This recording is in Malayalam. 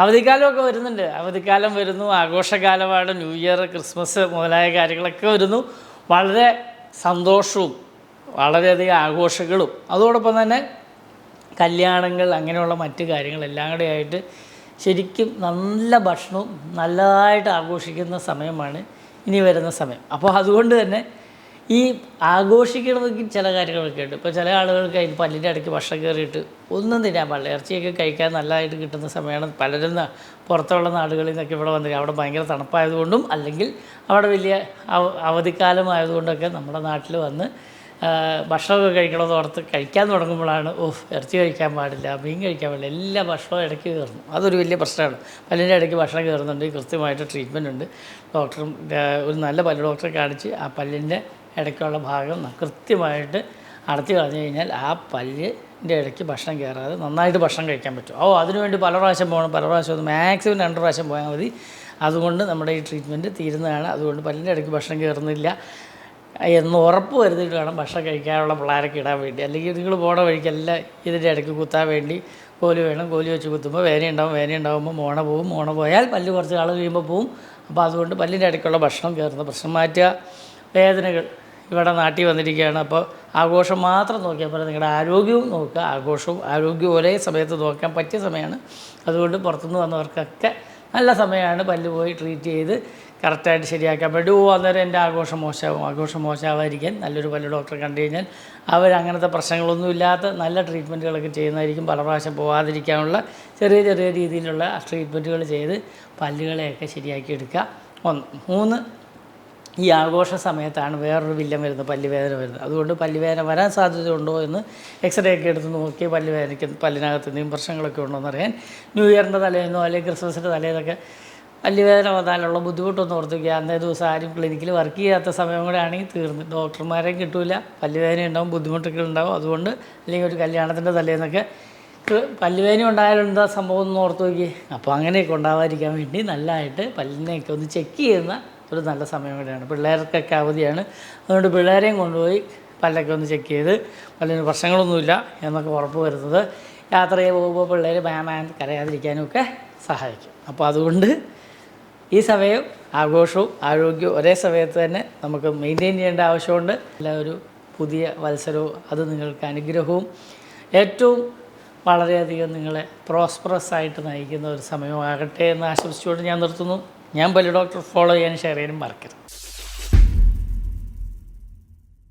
അവധിക്കാലമൊക്കെ വരുന്നുണ്ട്. അവധിക്കാലം വരുന്നു ആഘോഷകാലമാണ് ന്യൂ ഇയർ ക്രിസ്മസ് മുതലായ കാര്യങ്ങളൊക്കെ വരുന്നു. വളരെ സന്തോഷവും വളരെയധികം ആഘോഷങ്ങളും. അതോടൊപ്പം തന്നെ കല്യാണങ്ങൾ അങ്ങനെയുള്ള മറ്റു കാര്യങ്ങളെല്ലാം കൂടെ ആയിട്ട് ശരിക്കും നല്ല ഭക്ഷണവും നല്ലതായിട്ട് ആഘോഷിക്കുന്ന സമയമാണ് ഇനി വരുന്ന സമയം. അപ്പോൾ അതുകൊണ്ട് തന്നെ ഈ ആഘോഷിക്കണമെങ്കിൽ ചില കാര്യങ്ങളൊക്കെ ഉണ്ട്. ഇപ്പോൾ ചില ആളുകൾക്ക് അതിന് പല്ലിന്റെ ഇടയ്ക്ക് ഭക്ഷണം കയറിയിട്ട് ഒന്നും തിന്നാൻ പാടില്ല. ഇറച്ചിയൊക്കെ കഴിക്കാൻ നല്ലതായിട്ട് കിട്ടുന്ന സമയമാണ്. പലരും പുറത്തുള്ള നാടുകളിൽ നിന്നൊക്കെ ഇവിടെ വന്നിട്ട് അവിടെ ഭയങ്കര തണുപ്പായതുകൊണ്ടും അല്ലെങ്കിൽ അവിടെ വലിയ അവ- അവധിക്കാലമായതുകൊണ്ടൊക്കെ നമ്മുടെ നാട്ടിൽ വന്ന് ഭക്ഷണമൊക്കെ കഴിക്കണമെന്ന് ഓർത്ത് കഴിക്കാൻ തുടങ്ങുമ്പോഴാണ് ഓഹ് ഇറച്ചി കഴിക്കാൻ പാടില്ല മീൻ കഴിക്കാൻ പാടില്ല എല്ലാ ഭക്ഷണവും ഇടയ്ക്ക് കയറുന്നു. അതൊരു വലിയ പ്രശ്നമാണ്. പല്ലിന്റെ ഇടയ്ക്ക് ഭക്ഷണം കയറുന്നുണ്ട്. കൃത്യമായിട്ട് ട്രീറ്റ്മെന്റ് ഉണ്ട്. ഡോക്ടറും ഒരു നല്ല പല്ല് ഡോക്ടറെ കാണിച്ച് ആ പല്ലിന്റെ ഇടയ്ക്കുള്ള ഭാഗം കൃത്യമായിട്ട് അടത്തി കളഞ്ഞു കഴിഞ്ഞാൽ ആ പല്ലിന്റെ ഇടയ്ക്ക് ഭക്ഷണം കയറാതെ നന്നായിട്ട് ഭക്ഷണം കഴിക്കാൻ പറ്റും. ഓ അതിനുവേണ്ടി പല പ്രാവശ്യം പോകണം പല പ്രാവശ്യം ഒന്ന് മാക്സിമം രണ്ട് പ്രാവശ്യം പോയാൽ മതി. അതുകൊണ്ട് നമ്മുടെ ഈ ട്രീറ്റ്മെന്റ് തീരുന്നതാണ്. അതുകൊണ്ട് പല്ലിന്റെ ഇടയ്ക്ക് ഭക്ഷണം കയറുന്നില്ല. എന്ന് ഉറപ്പ് വരുത്തിയിട്ട് വേണം ഭക്ഷണം കഴിക്കാനുള്ള പിള്ളേരൊക്കെ ഇടാൻ വേണ്ടി. അല്ലെങ്കിൽ നിങ്ങൾ പോണ വഴിക്കല്ല ഇതിന്റെ ഇടയ്ക്ക് കുത്താൻ വേണ്ടി കോലി വേണം. കോലി വെച്ച് കുത്തുമ്പോൾ വേന ഉണ്ടാവും വേന ഉണ്ടാകുമ്പോൾ മോണ പോവും. മോണ പോയാൽ പല്ല് കുറച്ച് നാൾ കഴിയുമ്പോൾ പോവും. അപ്പോൾ അതുകൊണ്ട് പല്ലിന്റെ ഇടയ്ക്കുള്ള ഭക്ഷണം കയറുന്ന പ്രശ്നം മാറ്റുക. വേദനകൾ ഇവിടെ നാട്ടിൽ വന്നിരിക്കുകയാണ്. അപ്പോൾ ആഘോഷം മാത്രം നോക്കിയാൽ പോലെ നിങ്ങളുടെ ആരോഗ്യവും നോക്കുക. ആഘോഷവും ആരോഗ്യവും ഒരേ സമയത്ത് നോക്കാൻ പറ്റിയ സമയമാണ്. അതുകൊണ്ട് പുറത്തുനിന്ന് വന്നവർക്കൊക്കെ നല്ല സമയമാണ് പല്ല് പോയി ട്രീറ്റ് ചെയ്ത് കറക്റ്റായിട്ട് ശരിയാക്കാൻ വേണ്ടി. ഓ അന്നേരം എന്റെ ആഘോഷം മോശമാവും. ആഘോഷം മോശമാവാതിരിക്കാൻ നല്ലൊരു പല്ല് ഡോക്ടറെ കണ്ടു കഴിഞ്ഞാൽ അവർ അങ്ങനത്തെ പ്രശ്നങ്ങളൊന്നും ഇല്ലാത്ത നല്ല ട്രീറ്റ്മെന്റുകളൊക്കെ ചെയ്യുന്നതായിരിക്കും. പല പ്രാവശ്യം പോകാതിരിക്കാനുള്ള ചെറിയ ചെറിയ രീതിയിലുള്ള ട്രീറ്റ്മെന്റുകൾ ചെയ്ത് പല്ലുകളെയൊക്കെ ശരിയാക്കി എടുക്കുക. ഒന്ന്. മൂന്ന് ഈ ആഘോഷ സമയത്താണ് വേറൊരു വില്ലൻ വരുന്നത് പല്ലുവേദന വരുന്നത്. അതുകൊണ്ട് പല്ലുവേദന വരാൻ സാധ്യതയുണ്ടോ എന്ന് എക്സ്റേ ഒക്കെ എടുത്ത് നോക്കി പല്ലുവേദനയ്ക്ക് പല്ലിനകത്ത് എന്തെങ്കിലും പ്രശ്നങ്ങളൊക്കെ ഉണ്ടോ എന്നറിയാൻ ന്യൂ ഇയറിന്റെ തലേന്നോ അല്ലെങ്കിൽ ക്രിസ്മസിന്റെ തലേന്നൊക്കെ പല്ലുവേദന വന്നാലുള്ള ബുദ്ധിമുട്ടൊന്നും ഓർത്തിക്കുക അന്നേ ദിവസം ആരും ക്ലിനിക്കിൽ വർക്ക് ചെയ്യാത്ത സമയം കൂടെ ആണെങ്കിൽ തീർന്നു. ഡോക്ടർമാരെയും കിട്ടില്ല പല്ലുവേദന ഉണ്ടാവും ബുദ്ധിമുട്ടൊക്കെ ഉണ്ടാവും. അതുകൊണ്ട് അല്ലെങ്കിൽ ഒരു കല്യാണത്തിന്റെ തലേന്നൊക്കെ ക്ക് പല്ലുവേദന ഉണ്ടായാലും എന്താ സംഭവം എന്ന് ഓർത്ത് നോക്കി അപ്പോൾ അങ്ങനെയൊക്കെ ഉണ്ടാവാതിരിക്കാൻ വേണ്ടി നല്ലതായിട്ട് പല്ലിനെയൊക്കെ ഒന്ന് ചെക്ക് ചെയ്യുന്ന ഒരു നല്ല സമയം കൂടെയാണ്. പിള്ളേർക്കൊക്കെ അവധിയാണ്. അതുകൊണ്ട് പിള്ളേരെയും കൊണ്ടുപോയി പല്ലൊക്കെ ഒന്ന് ചെക്ക് ചെയ്ത് പല്ലിന് പ്രശ്നങ്ങളൊന്നുമില്ല എന്നൊക്കെ ഉറപ്പ് വരുന്നത്. യാത്ര ചെയ്ത് പോകുമ്പോൾ പിള്ളേർ മാമാൻ കരയാതിരിക്കാനും ഒക്കെ സഹായിക്കും. അപ്പോൾ അതുകൊണ്ട് ഈ സമയം ആഘോഷവും ആരോഗ്യവും ഒരേ സമയത്ത് തന്നെ നമുക്ക് മെയിന്റെയിൻ ചെയ്യേണ്ട ആവശ്യമുണ്ട്. എല്ലാ ഒരു പുതിയ വത്സരവും അത് നിങ്ങൾക്ക് അനുഗ്രഹവും. ഏറ്റവും വളരെയധികം നിങ്ങളെ പ്രോസ്പറസ് ആയിട്ട് നയിക്കുന്ന ഒരു സമയമാകട്ടെ എന്ന് ആശംസിച്ചുകൊണ്ട് ഞാൻ നിർത്തുന്നു. ഞാൻ പല ഡോക്ടർ ഫോളോ ചെയ്യാൻ ഷെയർ ചെയ്യാനും മറക്കരുത്.